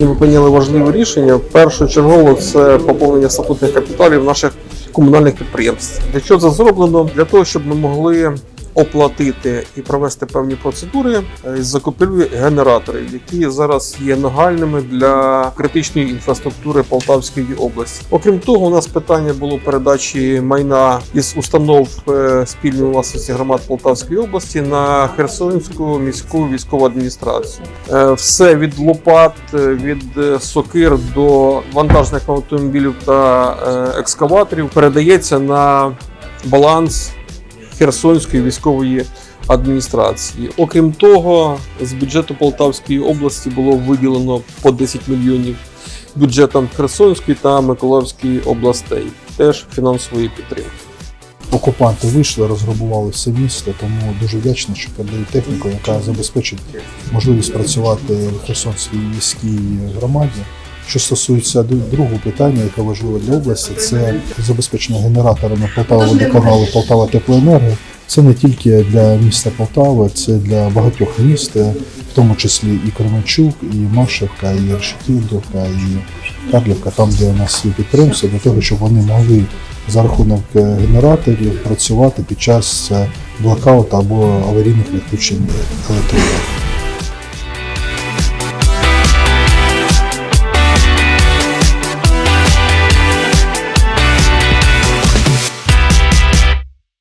ми прийняли важливе рішення. Першочергово це поповнення статутних капіталів наших комунальних підприємств. Для чого це зроблено? Для того, щоб ми могли оплатити і провести певні процедури е, з закупівлі генераторів, які зараз є нагальними для критичної інфраструктури Полтавської області. Окрім того, у нас питання було передачі майна із установ е, спільної власності громад Полтавської області на Херсонську міську військову адміністрацію. Е, Все від лопат, е, від е, сокир до вантажних автомобілів та е, екскаваторів передається на баланс Херсонської військової адміністрації. Окрім того, з бюджету Полтавської області було виділено по 10 мільйонів бюджетам Херсонської та Миколаївської областей, теж фінансової підтримки. Окупанти вийшли, розграбували все місто, тому дуже вдячний, що передають техніку, яка забезпечить можливість працювати в Херсонській міській громаді. Що стосується другого питання, яке важливе для області, це забезпечення генераторами Полтава водоканалу Полтава Теплоенерго. Це не тільки для міста Полтави, це для багатьох міст, в тому числі і Кременчук, і Машевка, і Решетівка, і Карлівка, там, де у нас є підприємства, для того, щоб вони могли за рахунок е, генераторів працювати під час е, блокауту або аварійних відключень електроенергії.